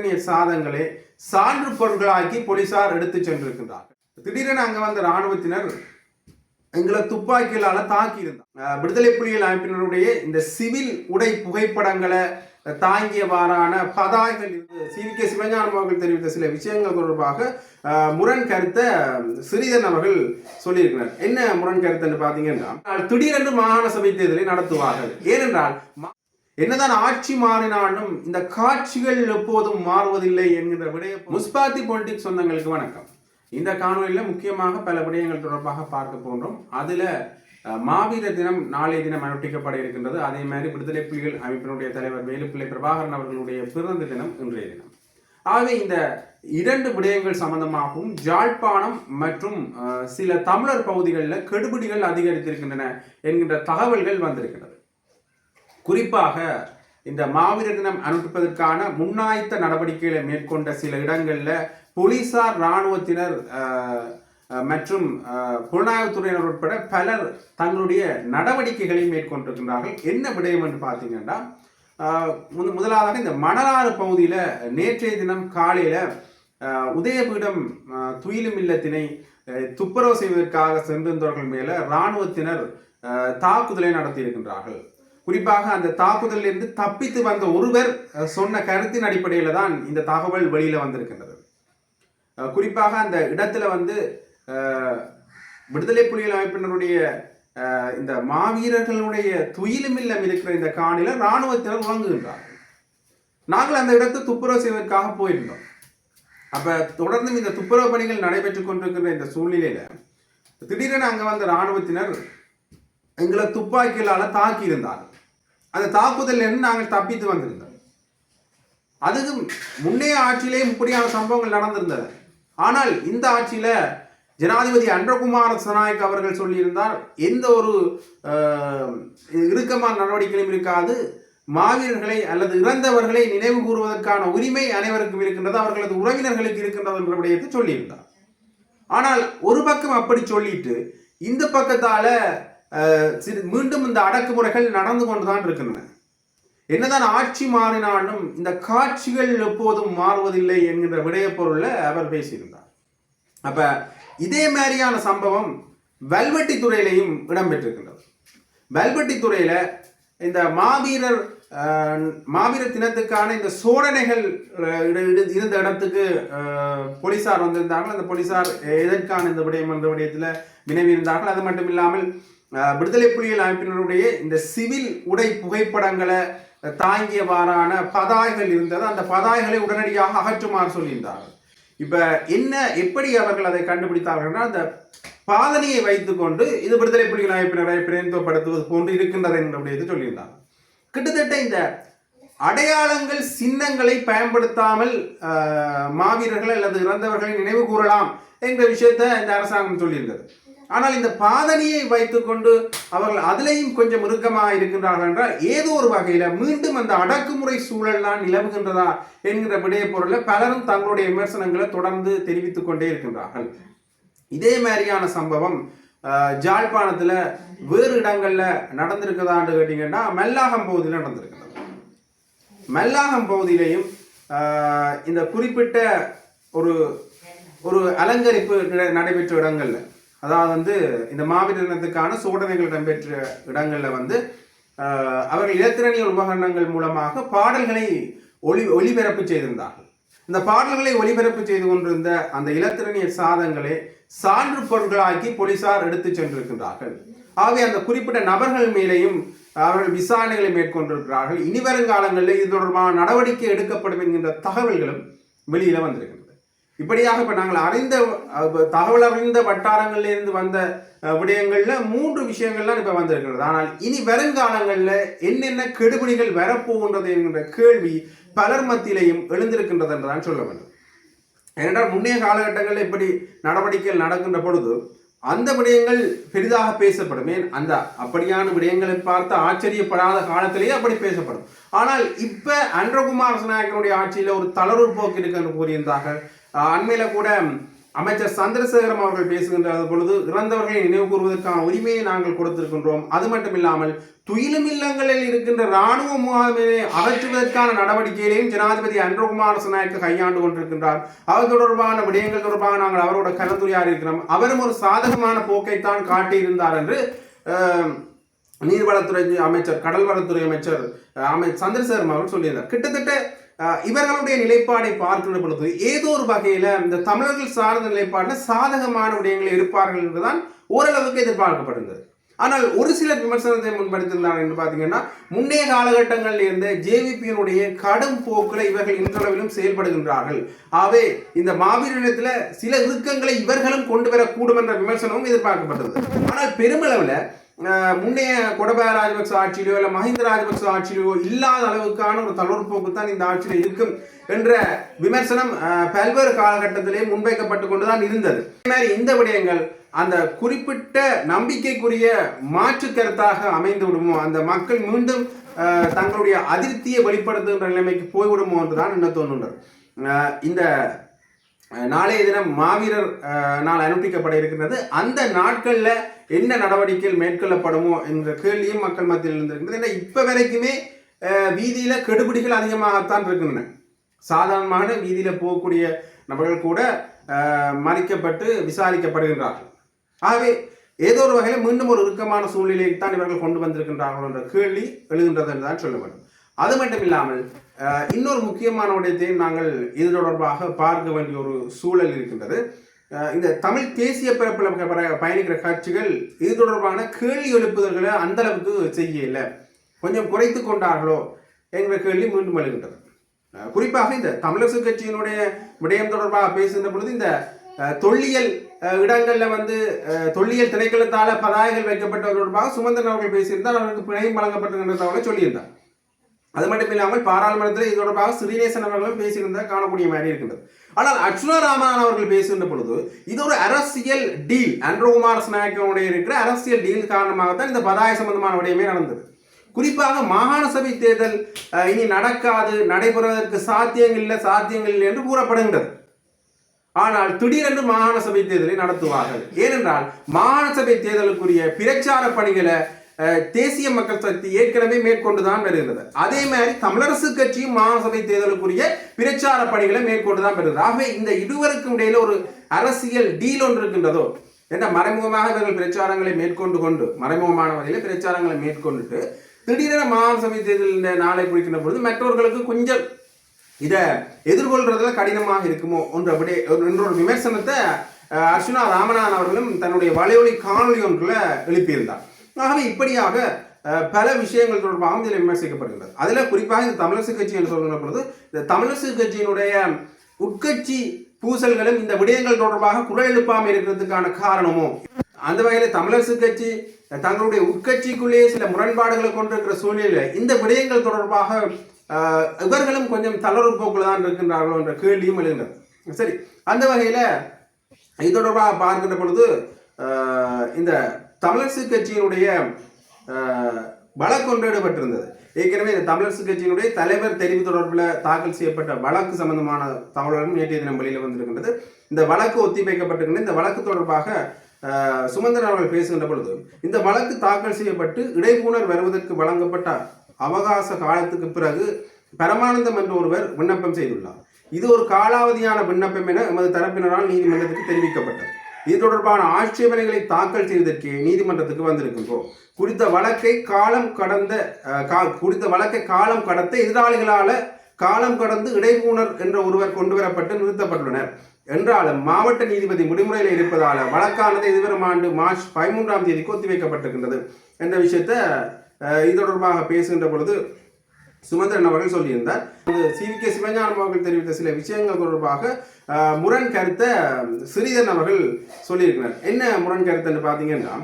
இலத்திரனிய சாதங்களை சான்று பொருட்களாக்கி போலீசார் எடுத்து சென்றிருக்கின்றார்கள். திடீரென அங்க வந்த இராணுவத்தினர் எங்களை துப்பாக்கிகளால தாக்கி இருந்தார் விடுதலை புலிகள் அமைப்பினருடைய இந்த சிவில் உடை புகைப்படங்களை தாங்கியவாறான பதாகைகள் சி. வி. கே. சிவஞானம் அவர்கள் தெரிவித்த சில விஷயங்கள் தொடர்பாக முரண் கருத்தை சிறிதன் அவர்கள் சொல்லியிருக்கிறார். என்ன முரண் கருத்துன்னு பார்த்தீங்கன்னா திடீரென்று மாகாண சபை தேர்தலை நடத்துவார்கள். ஏனென்றால் என்னதான் ஆட்சி மாறினாலும் இந்த காட்சிகள் எப்போதும் மாறுவதில்லை என்கிற விடைய முஸ்பாத்தி பொலிட்டிக்ஸ் சொந்தங்களுக்கு வணக்கம். இந்த காணொலியில் முக்கியமாக பல விடயங்கள் தொடர்பாக பார்க்க போன்றோம் அதில் மாவீர தினம் நாளைய தினம் அனுஷ்டிக்கப்பட இருக்கின்றது. அதே மாதிரி விடுதலை புலிகள் அமைப்பினுடைய தலைவர் வேலுப்பிள்ளை பிரபாகரன் அவர்களுடைய பிறந்த தினம் இன்றைய தினம். ஆகவே இந்த இரண்டு விடயங்கள் சம்பந்தமாகவும் ஜாழ்ப்பாணம் மற்றும் சில தமிழர் பகுதிகளில் கெடுபிடிகள் அதிகரித்திருக்கின்றன என்கின்ற தகவல்கள் வந்திருக்கிறது. குறிப்பாக இந்த மாவீர தினம் அனுப்பிப்பதற்கான முன்னாய்த்த நடவடிக்கைகளை மேற்கொண்ட சில இடங்களில் போலீசார் இராணுவத்தினர் மற்றும் புலனாய்வுத்துறையினர் உட்பட பலர் தங்களுடைய நடவடிக்கைகளை மேற்கொண்டிருக்கின்றார்கள். என்ன விடயம் என்று பார்த்தீங்கன்னா முதலாவதாக இந்த மணலாறு பகுதியில் நேற்றைய தினம் காலையில் உதயபீடம் துயிலும் இல்லத்தினை துப்புரவு செய்வதற்காக சென்றிருந்தவர்கள் மேலே இராணுவத்தினர் தாக்குதலை நடத்தியிருக்கின்றார்கள். குறிப்பாக அந்த தாக்குதலில் இருந்து தப்பித்து வந்த ஒருவர் சொன்ன கருத்தின் அடிப்படையில் தான் இந்த தகவல் வெளியில் வந்திருக்கின்றது. குறிப்பாக அந்த இடத்துல வந்து விடுதலை புலிகள் அமைப்பினருடைய இந்த மாவீரர்களுடைய துயிலுமில்லம் இருக்கிற இந்த காணில இராணுவத்தினர் உறங்குகின்றார்கள். நாங்கள் அந்த இடத்தை துப்புரவு செய்வதற்காக போயிருந்தோம். அப்ப தொடர்ந்தும் இந்த துப்புரவு பணிகள் நடைபெற்றுக் கொண்டிருக்கின்ற இந்த சூழ்நிலையில திடீரென அங்க வந்த இராணுவத்தினர் எங்களை துப்பாக்கிகளால தாக்கி இருந்தார்கள் அந்த தாக்குதலிலிருந்து நாங்கள் தப்பித்து வந்திருந்தோம். அதுக்கு முன்னைய ஆட்சியிலே இப்படியான சம்பவங்கள் நடந்திருந்தது ஆனால் இந்த ஆட்சியில் ஜனாதிபதி அன்றகுமார சனாயக் அவர்கள் சொல்லியிருந்தார் எந்த ஒரு இறுக்கமான நடவடிக்கையும் இருக்காது. மாவீரர்களை அல்லது இறந்தவர்களை நினைவு கூறுவதற்கான உரிமை அனைவருக்கும் இருக்கின்றது அவர்களது உறவினர்களுக்கு இருக்கின்றது என்ற விடயத்தை சொல்லியிருந்தார். ஆனால் ஒரு பக்கம் அப்படி சொல்லிட்டு இந்த பக்கத்தால சிறு- மீண்டும் இந்த அடக்குமுறைகள் நடந்து கொண்டுதான் இருக்கின்றன. என்னதான் ஆட்சி மாறினாலும் இந்த காட்சிகள் எப்போதும் மாறுவதில்லை என்கிற விடய அவர் பேசியிருந்தார். அப்ப இதே மாதிரியான சம்பவம் வல்வெட்டி துறையிலையும் இடம்பெற்றிருக்கின்றது. வல்வெட்டி துறையில இந்த மாவீரர் மாவீரர் தினத்துக்கான இந்த சோதனைகள் இட- இருந்த இடத்துக்கு போலீசார் வந்திருந்தார்கள். அந்த போலீசார் எதற்கான இந்த விடயம் என்ற விடயத்தில் வினவியிருந்தார்கள். அது மட்டும் இல்லாமல் விடுதலை புலிகள் அமைப்பினருடைய இந்த சிவில் உடை புகைப்படங்களை தாங்கியவாறான பதாய்கள் இருந்தது. அந்த பதாய்களை உடனடியாக அகற்றுமாறு சொல்லியிருந்தார்கள். இப்போ என்ன எப்படி அவர்கள் அதை கண்டுபிடித்தார்கள்னா அந்த பாதனையை வைத்துக்கொண்டு இது விடுதலை புலிகள் அமைப்பினரை பிரதிநிதித்துவப்படுத்துவது போன்று இருக்கின்றது என்று சொல்லியிருந்தாங்க கிட்டத்தட்ட இந்த அடையாளங்கள் சின்னங்களை பயன்படுத்தாமல் மாவீரர்கள் அல்லது இறந்தவர்களை நினைவு கூறலாம் என்ற விஷயத்தை இந்த அரசாங்கம் சொல்லியிருந்தது. ஆனால் இந்த பாதணியை வைத்துக்கொண்டு அவர்கள் அதிலேயும் கொஞ்சம் இறுக்கமாக இருக்கின்றார்கள் என்றால் ஏதோ ஒரு வகையில் மீண்டும் அந்த அடக்குமுறை சூழல்லாம் நிலவுகின்றதா என்கிற விடைய பொருளை பலரும் தங்களுடைய விமர்சனங்களை தொடர்ந்து தெரிவித்துக் கொண்டே இருக்கின்றார்கள். இதே மாதிரியான சம்பவம் ஜாழ்ப்பாணத்தில் வேறு இடங்களில் நடந்திருக்குதான்னு கேட்டிங்கன்னா மெல்லாகம் பகுதியில் நடந்திருக்கிறது. மெல்லாகம் பகுதியிலையும் இந்த குறிப்பிட்ட ஒரு ஒரு அலங்கரிப்பு நடைபெற்ற இடங்களில். அதாவது வந்து இந்த மாவீர தினத்துக்கான சோதனைகள் இடம்பெற்ற இடங்களில் வந்து அவர்கள் இலத்திரனியல் உபகரணங்கள் மூலமாக பாடல்களை ஒளி ஒளிபரப்பு செய்திருந்தார்கள். இந்த பாடல்களை ஒளிபரப்பு செய்து கொண்டிருந்த அந்த இலத்திரனியல் சாதங்களை சான்று பொருட்களாக்கி போலீசார் எடுத்து சென்றிருக்கின்றார்கள். ஆகவே அந்த குறிப்பிட்ட நபர்கள் மேலேயும் அவர்கள் விசாரணைகளை மேற்கொண்டிருக்கிறார்கள். இனி வருங்காலங்களில் இது தொடர்பான நடவடிக்கை எடுக்கப்படும் என்கின்ற தகவல்களும் வெளியில வந்திருக்கின்றன. இப்படியாக இப்போ நாங்கள் அறிந்த தகவல் அறிந்த வட்டாரங்களில் இருந்து வந்த விடயங்களில் மூன்று விஷயங்கள்லாம் இப்போ வந்திருக்கிறது. ஆனால் இனி வருங்காலங்களில் என்னென்ன கெடுபிடிகள் வரப்போகின்றது என்கின்ற கேள்வி பலர் மத்தியிலையும் எழுந்திருக்கின்றது என்றுதான் சொல்ல வேண்டும். ஏனென்றால் முன்னைய காலகட்டங்களில் இப்படி நடவடிக்கைகள் நடக்கின்ற பொழுது அந்த விடயங்கள் பெரிதாக பேசப்படும். ஏன்? அந்த அப்படியான விடயங்களை பார்த்து ஆச்சரியப்படாத காலத்திலேயே அப்படி பேசப்படும். ஆனால் இப்போ அன்றகுமார் நாயக்கனுடைய ஒரு தளர்வு போக்கு இருக்கின்ற கூறியதாக அண்மையில் கூட அமைச்சர் சந்திரசேகரம் அவர்கள் பேசுகின்ற பொழுது இறந்தவர்களை நினைவு கூறுவதற்கான உரிமையை நாங்கள் கொடுத்திருக்கின்றோம். அது மட்டும் இல்லாமல் துயிலும் இல்லங்களில் இருக்கின்ற இராணுவ முகாமினை அகற்றுவதற்கான நடவடிக்கையிலையும் ஜனாதிபதி அன்றகுமார் சனாய்க்கு கையாண்டு கொண்டிருக்கின்றார். அவர் தொடர்பான விடயங்கள் தொடர்பாக நாங்கள் அவரோட கலந்துரையாடி இருக்கிறோம். அவரும் ஒரு சாதகமான போக்கைத்தான் காட்டியிருந்தார் என்று நீர்வளத்துறை அமைச்சர் கடல்வளத்துறை அமைச்சர் அமை சந்திரசேகரம் அவர்கள் சொல்லியிருந்தார். கிட்டத்தட்ட இவர்களுடைய நிலைப்பாடை பார்க்கின்ற பொழுது ஏதோ ஒரு வகையில் இந்த தமிழர்கள் சார்ந்த நிலைப்பாட்டில் சாதகமான விடயங்களை இருப்பார்கள் என்றுதான் ஓரளவுக்கு எதிர்பார்க்கப்படுகிறது. ஆனால் ஒரு சில விமர்சனத்தை முன்படுத்தியிருந்தாங்க என்று பார்த்தீங்கன்னா முன்னைய காலகட்டங்களில் இருந்த ஜேவிபியினுடைய கடும் போக்கில் இவர்கள் இன்றளவிலும் செயல்படுகின்றார்கள். ஆகவே இந்த மாவீரத்தில் சில இறுக்கங்களை இவர்களும் கொண்டு வரக்கூடும் என்ற விமர்சனமும் எதிர்பார்க்கப்பட்டது. ஆனால் பெருமளவில் முன்னைய கொடபாய ராஜபக்ச ஆட்சியிலோ இல்லை மஹிந்த ராஜபக்ச ஆட்சியிலோ இல்லாத அளவுக்கான ஒரு தளர்வு போக்கு தான் இந்த ஆட்சியில் இருக்கும் என்ற விமர்சனம் பல்வேறு காலகட்டத்திலே முன்வைக்கப்பட்டு கொண்டுதான் இருந்தது. மாதிரி இந்த விடயங்கள் அந்த குறிப்பிட்ட நம்பிக்கைக்குரிய மாற்று கருத்தாக அமைந்து விடுமோ? அந்த மக்கள் மீண்டும் தங்களுடைய அதிருப்தியை வெளிப்படுத்துகின்ற நிலைமைக்கு போய்விடுமோ என்றுதான் என்ன தோன்றுகிறது. இந்த நாளைய தினம் மாவீரர் நாள் அனுப்பிக்கப்பட இருக்கின்றது. அந்த நாட்களில் என்ன நடவடிக்கைகள் மேற்கொள்ளப்படுமோ என்ற கேள்வியும் மக்கள் மத்தியில் இருந்திருக்கிறது ஏன்னா இப்போ வரைக்குமே வீதியில் கெடுபிடிகள் அதிகமாகத்தான் இருக்கின்றன. சாதாரணமான வீதியில் போகக்கூடிய நபர்கள் கூட மறிக்கப்பட்டு விசாரிக்கப்படுகின்றார்கள். ஆகவே ஏதோ ஒரு வகையில் மீண்டும் ஒரு இறுக்கமான சூழ்நிலையை தான் இவர்கள் கொண்டு வந்திருக்கின்றார்கள் என்ற கேள்வி எழுகின்றது என்று தான் சொல்ல வேண்டும். அது மட்டும் இல்லாமல் இன்னொரு முக்கியமான விடயத்தையும் நாங்கள் இது தொடர்பாக பார்க்க வேண்டிய ஒரு சூழல் இருக்கின்றது. இந்த தமிழ் தேசிய பிறப்பில் பயணிக்கிற காட்சிகள் இது தொடர்பான கேள்வி எழுப்புதல்களை அந்தளவுக்கு செய்யல கொஞ்சம் குறைத்து கொண்டார்களோ என்கிற கேள்வி மீண்டும் எழுகின்றது. குறிப்பாக இந்த தமிழரசு கட்சியினுடைய விடயம் தொடர்பாக பேசுகின்ற பொழுது இந்த தொல்லியல் இடங்களில் வந்து தொல்லியல் திணைக்களத்தால் பதாகைகள் வைக்கப்பட்டது தொடர்பாக சுமந்திரன் அவர்கள் பேசியிருந்தார். அவருக்கு பிணையும் வழங்கப்பட்டிருக்கின்ற சொல்லியிருந்தார். அது மட்டும் இல்லாமல் பாராளுமன்றத்தில் இது தொடர்பாக ஸ்ரீநேசன் அவர்களும் பேசியிருந்தால் காணக்கூடிய மாதிரி இருக்கின்றது. ஆனால் அர்ச்சுனா ராமன் அவர்கள் பேசுகின்ற பொழுது இது ஒரு அரசியல் டீல். அன்ரோகுமார் ஸ்நாயக்கனுடைய இருக்கிற அரசியல் டீல் காரணமாகத்தான் இந்த பதாய சம்பந்தமான விடயமே நடந்தது. குறிப்பாக மாகாண சபை தேர்தல் இனி நடக்காது நடைபெறுவதற்கு சாத்தியங்கள் இல்லை சாத்தியங்கள் இல்லை என்று கூறப்படுகின்றது. ஆனால் திடீரென்று மாகாண சபை தேர்தலை நடத்துவார்கள். ஏனென்றால் மாகாண சபை தேர்தலுக்குரிய பிரச்சார பணிகளை தேசிய மக்கள் சக்தி ஏற்கனவே மேற்கொண்டுதான் வருகிறது. அதே மாதிரி தமிழரசு கட்சியும் மாகாண சபை தேர்தலுக்குரிய பிரச்சார பணிகளை மேற்கொண்டுதான் வருகிறது. ஆகவே இந்த இருவருக்கும் இடையில ஒரு அரசியல் டீல் ஒன்று இருக்கின்றதோ என்ற மறைமுகமாக இவர்கள் பிரச்சாரங்களை மேற்கொண்டு கொண்டு மறைமுகமான வகையில் பிரச்சாரங்களை மேற்கொண்டுட்டு திடீரென மாகாண சபை தேர்தலில் நாளை குறிக்கின்ற பொழுது மற்றவர்களுக்கு கொஞ்சம் இதை எதிர்கொள்றதுல கடினமாக இருக்குமோ என்ற விடை என்ற ஒரு விமர்சனத்தை அஹ், அர்ச்சுனா ராமநாதன் அவர்களும் தன்னுடைய வலையொலி காணொலி ஒன்றில் எழுப்பியிருந்தார். ஆகவே இப்படியாக பல விஷயங்கள் தொடர்பாகவும் இதில் விமர்சிக்கப்படுகிறது அதில் குறிப்பாக இந்த தமிழரசு கட்சி என்று சொல்கிற பொழுது இந்த தமிழரசு கட்சியினுடைய உட்கட்சி பூசல்களும் இந்த விடயங்கள் தொடர்பாக குரல் எழுப்பாமல் இருக்கிறதுக்கான காரணமோ? அந்த வகையில் தமிழரசு கட்சி தங்களுடைய உட்கட்சிக்குள்ளேயே சில முரண்பாடுகளை கொண்டிருக்கிற சூழ்நிலையில் இந்த விடயங்கள் தொடர்பாக இவர்களும் கொஞ்சம் தளர்வு போக்குல தான் இருக்கின்றார்களோ என்ற கேள்வியும் எழுகின்றது சரி அந்த வகையில் இது தொடர்பாக பார்க்கின்ற பொழுது இந்த தமிழரசு கட்சியினுடைய ஆஹ், வழக்கு ஏற்கனவே இந்த தமிழரசு கட்சியினுடைய தலைவர் தெரிவு தொடர்பில் தாக்கல் செய்யப்பட்ட வழக்கு சம்பந்தமான தகவல்களும் நேற்றைய தினம் வெளியில் வந்திருக்கின்றது. இந்த வழக்கு ஒத்திவைக்கப்பட்டிருக்கின்ற இந்த வழக்கு தொடர்பாக சுமந்திர சுமந்திரன் அவர்கள் பேசுகின்ற பொழுது இந்த வழக்கு தாக்கல் செய்யப்பட்டு இடைபூணர் வருவதற்கு வழங்கப்பட்ட அவகாச காலத்துக்கு பிறகு பரமானந்தம் என்ற ஒருவர் விண்ணப்பம் செய்துள்ளார். இது ஒரு காலாவதியான விண்ணப்பம் என எமது தரப்பினரால் நீதிமன்றத்துக்கு தெரிவிக்கப்பட்டது. இது தொடர்பான ஆட்சேபனைகளை தாக்கல் செய்வதற்கு நீதிமன்றத்துக்கு வந்திருக்கின்றோம். குறித்த வழக்கை காலம் கடந்த குறித்த வழக்கை காலம் கடத்த எதிராளிகளால காலம் கடந்து இடைமூனர் என்ற ஒருவர் கொண்டு வரப்பட்டு நிறுத்தப்பட்டுள்ளனர். என்றாலும் மாவட்ட நீதிபதி முடிமுறையில் இருப்பதால வழக்கானது எதிர்வரும் ஆண்டு மார்ச் பதிமூன்றாம் தேதிக்கு ஒத்திவைக்கப்பட்டிருக்கின்றது. என்ற விஷயத்தை இது தொடர்பாக பேசுகின்ற பொழுது சுமந்திரன் அவர்கள் சொல்லியிருந்தார். சி. வி. கே. சிவஞானம் அவர்கள் தெரிவித்த சில விஷயங்கள் தொடர்பாக முரண் கருத்தை ஸ்ரீதரன் அவர்கள் சொல்லியிருக்கிறார். என்ன முரண் கருத்துன்னு பார்த்தீங்கன்னா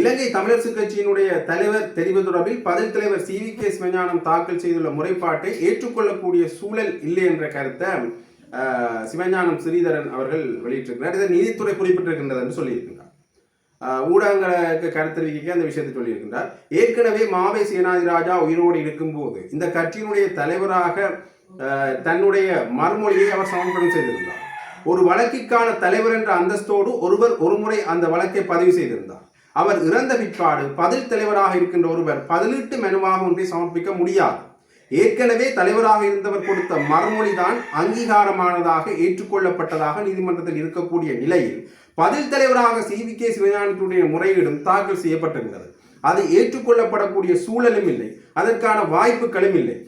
இலங்கை தமிழரசு கட்சியினுடைய தலைவர் தெரிவு தொடர்பில் பதில் தலைவர் சி. வி. கே. சிவஞானம் தாக்கல் செய்துள்ள முறைப்பாட்டை ஏற்றுக்கொள்ளக்கூடிய சூழல் இல்லை என்ற கருத்தை சிவஞானம் ஸ்ரீதரன் அவர்கள் வெளியிட்டிருக்கிறார். இதை நீதித்துறை குறிப்பிட்டிருக்கின்றது என்று சொல்லியிருக்கிறார். ஊடகங்களுக்கு கருத்தறிவிக்க அந்த விஷயத்தை சொல்லியிருக்கின்றார். ஏற்கனவே மாவை சேனாதி ராஜா உயிரோடு இருக்கும்போது இந்த கட்சியினுடைய தலைவராக தன்னுடைய மறுமொழியை அவர் சமர்ப்பணம் செய்திருந்தார். ஒரு வழக்கிற்கான தலைவர் என்ற அந்தஸ்தோடு ஒருவர் ஒருமுறை அந்த வழக்கை பதிவு செய்திருந்தார். அவர் இறந்த பிற்பாடு பதில் தலைவராக இருக்கின்ற ஒருவர் பதிலீட்டு மெனுவாக ஒன்றை சமர்ப்பிக்க முடியாது. ஏற்கனவே தலைவராக இருந்தவர் கொடுத்த மறுமொழிதான் அங்கீகாரமானதாக ஏற்றுக்கொள்ளப்பட்டதாக நீதிமன்றத்தில் இருக்கக்கூடிய நிலையில் பதில் தலைவராக சி. வி. கே. சிவஞானத்துடைய முறையீடும் தாக்கல் செய்யப்பட்டிருந்தது. அது ஏற்றுக்கொள்ளப்படக்கூடிய சூழலும் இல்லை. அதற்கான வாய்ப்புகளும் இல்லை.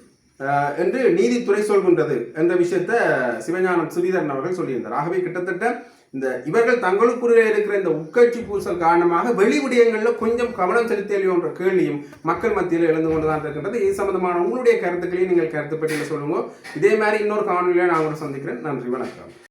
என்று நீதித்துறை சொல்கின்றது என்ற விஷயத்தை சிவஞானம் ஸ்ரீதரன் அவர்கள் சொல்லியிருந்தார். ஆகவே கிட்டத்தட்ட இந்த இவர்கள் தங்களுக்குள்ளே இருக்கிற இந்த உட்கட்சி பூசல் காரணமாக வெளி விடயங்களில் கொஞ்சம் கவனம் செலுத்தலையோ என்ற கேள்வியும் மக்கள் மத்தியில் எழுந்து கொண்டுதான் இருக்கின்றது. இது சம்பந்தமான உங்களுடைய கருத்துக்களையும் நீங்கள் கருத்து பட்டியலில் சொல்லுங்க. இதே மாதிரி இன்னொரு காணொலியில் நான் உங்களை சந்திக்கிறேன். நன்றி வணக்கம்.